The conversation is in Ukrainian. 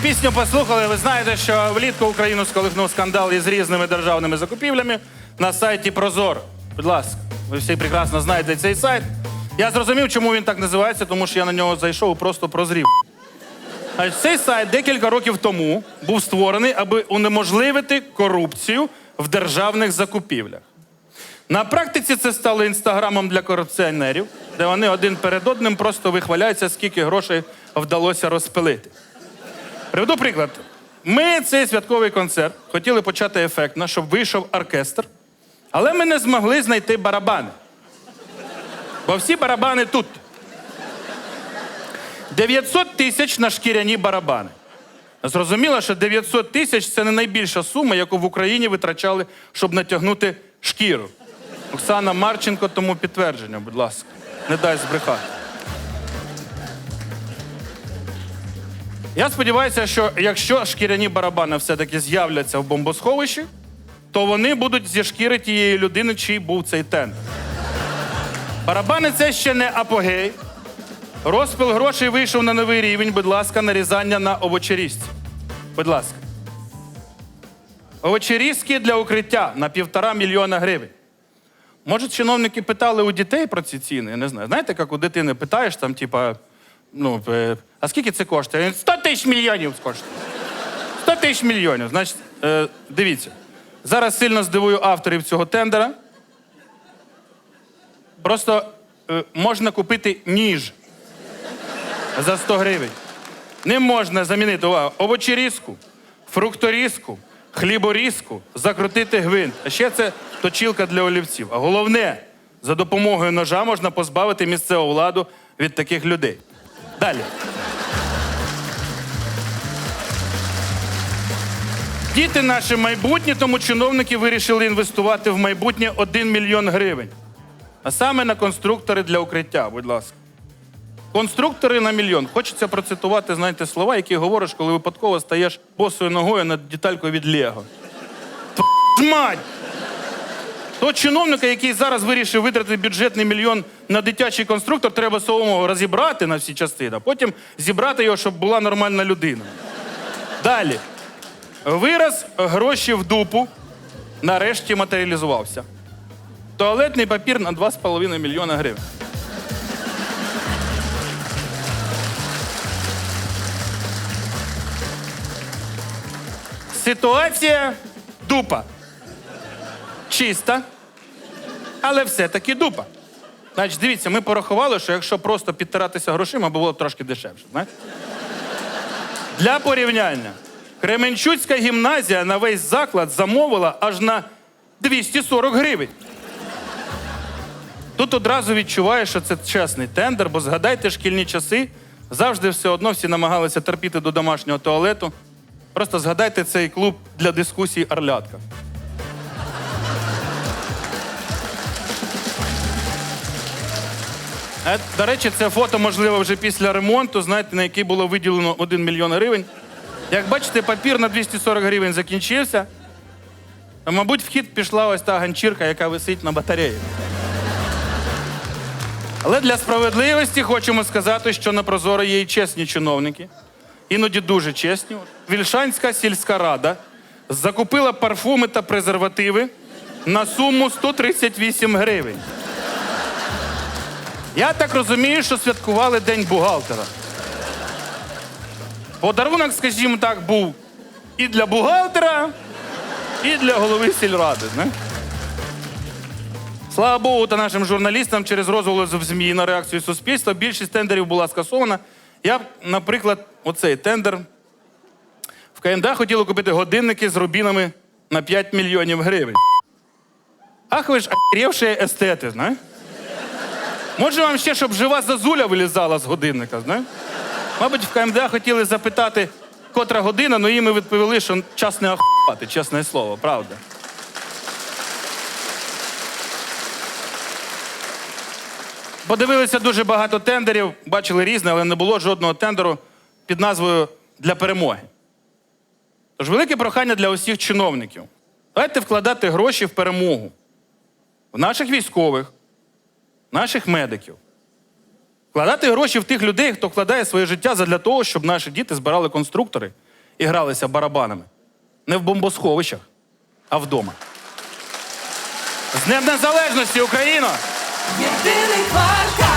Пісню послухали. Ви знаєте, що влітку Україну сколихнув скандал із різними державними закупівлями на сайті Прозор. Будь ласка, ви всі прекрасно знаєте цей сайт. Я зрозумів, чому він так називається, тому що я на нього зайшов і просто прозрів. Значить, цей сайт декілька років тому був створений, аби унеможливити корупцію в державних закупівлях. На практиці це стало інстаграмом для корупціонерів, де вони один перед одним просто вихваляються, скільки грошей вдалося розпилити. Приведу приклад. Ми цей святковий концерт хотіли почати ефектно, щоб вийшов оркестр, але ми не змогли знайти барабани. Бо всі барабани тут. 900 тисяч на шкіряні барабани. Зрозуміло, що 900 тисяч це не найбільша сума, яку в Україні витрачали, щоб натягнути шкіру. Оксана Марченко тому підтвердження, будь ласка, не дай збрехати. Я сподіваюся, що якщо шкіряні барабани все-таки з'являться в бомбосховищі, то вони будуть зі шкіри тієї людини, чий був цей тендер. Барабани це ще не апогей. Розпил грошей вийшов на новий рівень, будь ласка, нарізання на овочерізці. Будь ласка. Овочерізки для укриття на півтора мільйона гривень. Може, чиновники питали у дітей про ці ціни? Я не знаю. Знаєте, як у дитини питаєш, там, типа, ну, е, а скільки це коштує? Він, 100 тисяч мільйонів коштує. 100 тисяч мільйонів. Значить, е, дивіться. Зараз сильно здивую авторів цього тендера. Просто е, можна купити ніж за 100 гривень. Не можна замінити увагу, овочерізку, фрукторізку, хліборізку, закрутити гвинт. А ще це точілка для олівців. А головне, за допомогою ножа можна позбавити місцеву владу від таких людей. Далі. Діти наше майбутнє, тому чиновники вирішили інвестувати в майбутнє 1 мільйон гривень. А саме на конструктори для укриття, будь ласка. Конструктори на мільйон. Хочеться процитувати, знаєте, слова, які говориш, коли випадково стаєш босою ногою над деталькою від Лего. Мать! Того чиновника, який зараз вирішив витратити бюджетний мільйон на дитячий конструктор, треба самого розібрати на всі частини, а потім зібрати його, щоб була нормальна людина. Далі. Вираз гроші в дупу нарешті матеріалізувався. Туалетний папір на 2,5 мільйона гривень. Ситуація дупа. Чиста, але все-таки дупа. Значить, дивіться, ми порахували, що якщо просто підтиратися грошима, було трошки дешевше. Знаєте? Для порівняння, Кременчуцька гімназія на весь заклад замовила аж на 240 гривень. Тут одразу відчуваєш, що це чесний тендер, бо згадайте шкільні часи, завжди все одно всі намагалися терпіти до домашнього туалету. Просто згадайте цей клуб для дискусій Орлятка. Е, До речі, це фото, можливо, вже після ремонту, знаєте, на який було виділено 1 мільйон гривень. Як бачите, папір на 240 гривень закінчився. Мабуть, в хід пішла ось та ганчірка, яка висить на батареї. Але для справедливості хочемо сказати, що на Прозоро є і чесні чиновники, іноді дуже чесні. Вільшанська сільська рада закупила парфуми та презервативи на суму 138 гривень. Я так розумію, що святкували День бухгалтера. Подарунок, скажімо так, був і для бухгалтера, і для голови сільради. Не? Слава Богу, та нашим журналістам через розголос в ЗМІ на реакцію суспільства більшість тендерів була скасована. Я, наприклад, оцей тендер в КНДА хотіли купити годинники з рубінами на 5 мільйонів гривень. Ах, ви ж охеревші естети, знаєш? Може вам ще, щоб жива зазуля вилізала з годинника, знаєш? Мабуть, в КМДА хотіли запитати, котра година, але їм і відповіли, що час не охуати, чесне слово, правда. Подивилися дуже багато тендерів, бачили різне, але не було жодного тендеру під назвою для перемоги. Тож велике прохання для усіх чиновників. Давайте вкладати гроші в перемогу. В наших військових, наших медиків, Вкладати гроші в тих людей, хто вкладає своє життя задля того, щоб наші діти збирали конструктори і гралися барабанами. Не в бомбосховищах, а вдома. З Днем Незалежності, Україно! Єдиний квартал